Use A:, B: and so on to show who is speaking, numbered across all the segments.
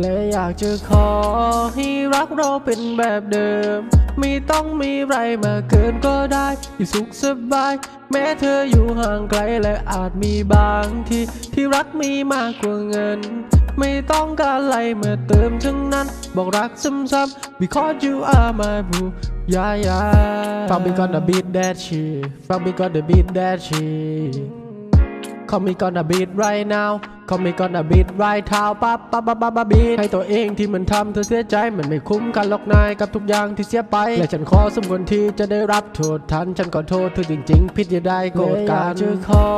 A: และอยากจะขอให้รักเราเป็นแบบเดิม ไม่ต้องมีไรมาเกินก็ได้ อยู่สุขสบาย แม้เธออยู่ห่างไกลและอาจมีบางที่ที่รักมีมากกว่าเงิน ไม่ต้องการอะไรมาเติมทั้งนั้น บอกรักซ้ำๆ because you are my boo yeah yeah ฟัง me gonna beat that shit ฟัง me gonna beat that shit Call me gonna beat right now Call me gonna beat right now ปั๊บปั๊บปั๊บปั๊บปั๊บ beat ให้ตัวเองที่มันทำเธอเสียใจมันไม่คุ้มกันหรอกนายกับทุกอย่างที่เสียไปและฉันขอสมควรที่จะได้รับโทษทันฉันขอโทษเธอจริง ๆ ผิดอย่าได้โกรธกันจะขอ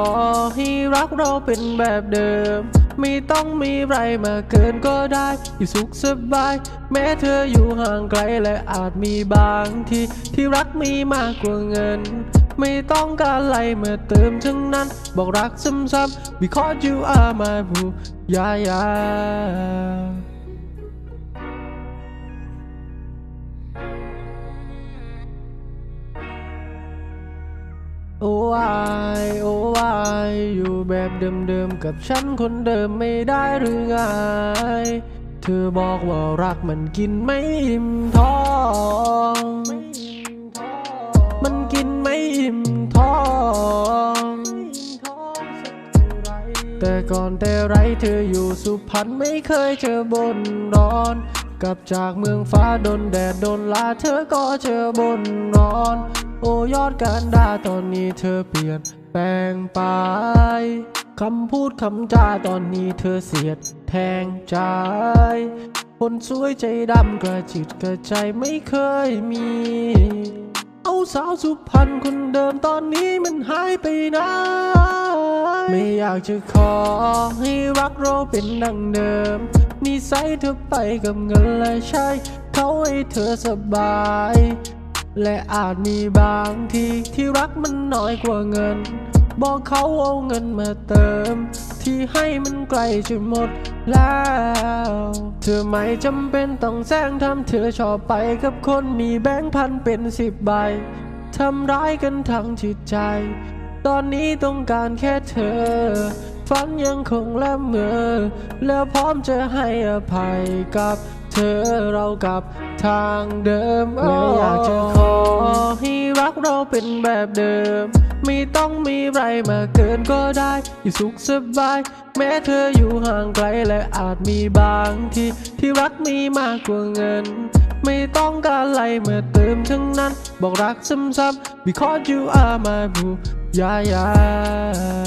A: ให้รักเราเป็นแบบเดิมไม่ต้องมีไรมาเกินก็ได้ อยู่สุขสบาย แม้เธออยู่ห่างไกลและอาจมีบางที่ที่รักมีมากกว่าเงิน ไม่ต้องการอะไรมาเติมทั้งนั้น บอกรักซ้ำๆ because you are my boo yeah yeah โอ้วายโอ้วายอยู่แบบเดิมๆ กับฉันคนเดิมไม่ได้หรือไง เธอบอกว่ารักมันกินไม่อิ่มท้อง มันกิน ไม่อิ่มท้องแต่ก่อนแต่ไรเธออยู่สุพรรณไม่เคยเจอบนร้อน กลับจากเมืองฟ้าโดนแดดโดนลาเธอก็เจอบนร้อน โอ้ยอดการด่าตอนนี้เธอเปลี่ยนแปลงไปคำพูดคำจาตอนนี้เธอเสียดแทงใจ คนสวยใจดำกระจิตกระใจไม่เคยมี เอาสาวสุพรรณคนเดิมตอนนี้มันหายไปไหนไม่อยากจะขอให้รักเราเป็นดังเดิมนิสัยเธอไปกับเงินและใช้ เขาให้เธอสบาย และอาจมีบางทีที่รักมันน้อยกว่าเงิน บอกเขาเอาเงินมาเติม ที่ให้มันใกล้จะหมดแล้ว เธอไม่จำเป็นต้องแซงทำเธอชอบไปกับคนมีแบงค์พันเป็นสิบใบทำร้ายกันทั้งจิตใจ ตอนนี้ต้องการแค่เธอ ฝันยังคงละเมอ แล้วพร้อมจะให้อภัยกับเธอเรากลับทางเดิม และอยากจะขอให้รักเราเป็นแบบเดิม ไม่ต้องมีไรมาเกินก็ได้ อยู่สุขสบาย แม้เธออยู่ห่างไกลและอาจมีบางที่ที่รักมีมากกว่าเงิน ไม่ต้องการอะไรมาเติมทั้งนั้น บอกรักซ้ำๆ because you are my boo yeah yeah